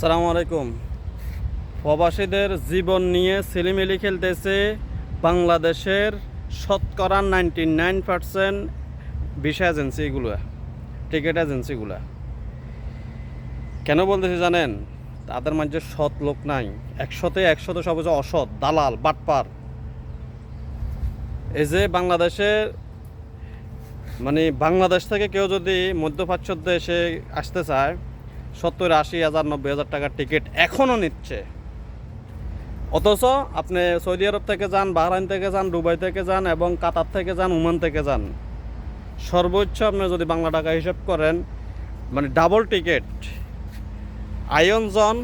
আসসালামু আলাইকুম। প্রবাসীদের জীবন নিয়ে ছেলেমেলি খেলতেছে বাংলাদেশের শতকরা নাইনটি নাইন পার্সেন্ট ভিসা এজেন্সিগুলো, টিকিট এজেন্সিগুলো। কেন বলতেছি জানেন? তাদের মাঝে সৎ লোক নাই। একশোতে একশোতে সব হচ্ছে অসৎ, দালাল, বাটপার। এই যে বাংলাদেশে মানে বাংলাদেশ থেকে কেউ যদি মধ্যপ্রাচ্য দেশে আসতে চায় সত্তর, আশি হাজার, নব্বই হাজার টাকার টিকিট এখনও নিচ্ছে। অথচ আপনি সৌদি আরব থেকে যান, বাহরাইন থেকে যান, দুবাই থেকে যান এবং কাতার থেকে যান ওমান থেকে যান। সর্বোচ্চ আপনি যদি বাংলা টাকা হিসাব করেন মানে ডাবল টিকিট আয়নজন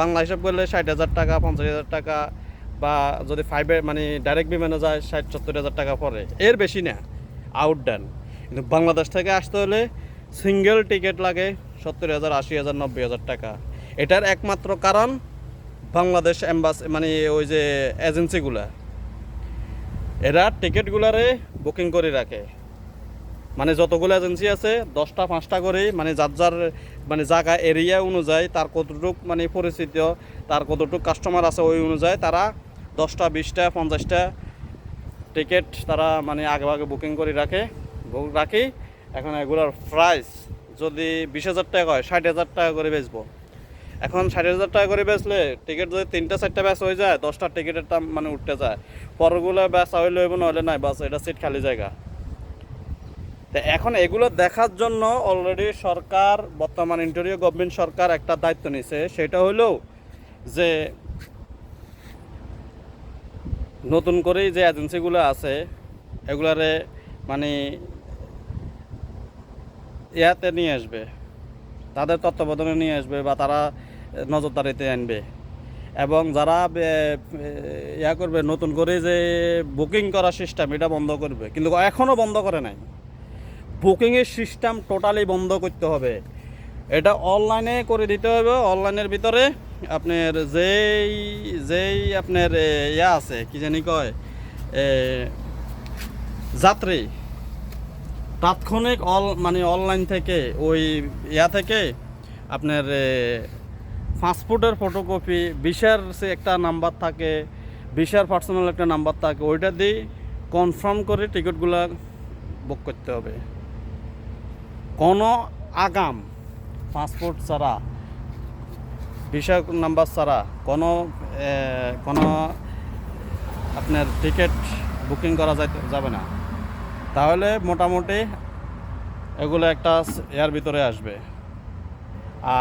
বাংলা হিসাব করলে ষাট হাজার টাকা, পঞ্চাশ হাজার টাকা বা যদি ফাইভে মানে ডাইরেক্ট বিমানে যায়, ষাট, সত্তর হাজার টাকা পড়ে এর বেশি না আউট ডান কিন্তু বাংলাদেশ থেকে আসতে হলে সিঙ্গেল টিকিট লাগে। সত্তর হাজার, আশি হাজার, নব্বই হাজার টাকা। এটার একমাত্র কারণ বাংলাদেশ অ্যাম্বাস মানে ওই যে এজেন্সিগুলা। এরা টিকিটগুলারে বুকিং করে রাখে। মানে যতগুলো এজেন্সি আছে, দশটা, পাঁচটা করে মানে যার যার মানে জায়গা, এরিয়া অনুযায়ী, তার কতটুক মানে পরিচিত, তার কতটুক কাস্টমার আছে ওই অনুযায়ী তারা দশটা, বিশটা, পঞ্চাশটা টিকিট তারা মানে আগে আগে বুকিং করে রাখে। রাখি। এখন এগুলোর প্রাইস যদি বিশ হাজার টাকা হয়, ষাট হাজার টাকা করে বেচবো। এখন ষাট হাজার টাকা করে বেচলে টিকিট যদি তিনটা, চারটা ব্যাচ হয়ে যায়, দশটা টিকিটের দাম মানে উঠতে যায়। পরগুলো ব্যাচ হইলে হইব নইলে নাই, বাস এটা সিট খালি জায়গা। তো এখন এগুলো দেখার জন্য অলরেডি সরকার, বর্তমান ইন্টেরিয় গভর্নমেন্ট সরকার একটা দায়িত্ব নিছে, সেটা হলো যে নতুন করেই যে এজেন্সিগুলো আছে, এগুলারে মানে ইয়াতে নিয়ে আসবে। তাদের তত্ত্বাবধানে নিয়ে আসবে বা তারা নজরদারিতে আনবে। এবং যারা ইয়া করবে, নতুন করে যে বুকিং করা সিস্টেম এটা বন্ধ করবে। কিন্তু এখনও বন্ধ করে নাই। বুকিংয়ের সিস্টেম টোটালি বন্ধ করতে হবে। এটা অনলাইনে করে দিতে হবে। অনলাইনের ভিতরে আপনার যেই যেই আপনার ইয়া আছে, কি জানি কয় যাত্রী। তাৎক্ষণিক অল মানে অনলাইন থেকে, ওই ইয়া থেকে আপনার পাসপোর্টের ফটোকপি বিশার সে একটা নাম্বার থাকে বিশার পার্সোনাল একটা নাম্বার থাকে, ওইটা দিয়ে কনফার্ম করে টিকিটগুলো বুক করতে হবে। কোনো আগাম পাসপোর্ট ছাড়া ভিসা নাম্বার ছাড়া কোনো কোনো আপনার টিকিট বুকিং করা যাবে না। তাহলে মোটামুটি এগুলো একটা এর ভিতরে আসবে।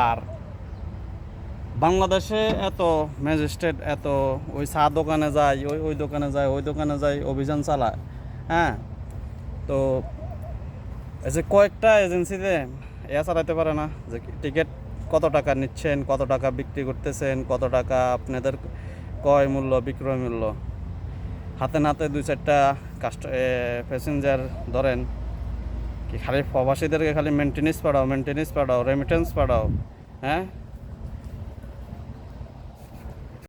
আর বাংলাদেশে এত ম্যাজিস্ট্রেট, এত ওই চা দোকানে যায়, ওই ওই দোকানে যায়, ওই দোকানে যায় অভিযান চালায় হ্যাঁ? তো এই যে কয়েকটা এজেন্সিতে এ চালাতে পারে না, যে টিকিট কত টাকা নিচ্ছেন, কত টাকা বিক্রি করতেছেন, কত টাকা আপনাদের ক্রয় মূল্য, বিক্রয় মূল্য। হাতে নাতে দুই চারটা কাস্ট প্যাসেঞ্জার ধরেন কি খালি প্রবাসীদেরকে খালি মেনটেনেন্স পাঠাও মেনটেনেন্স পাঠাও রেমিটেন্স পাঠাও হ্যাঁ?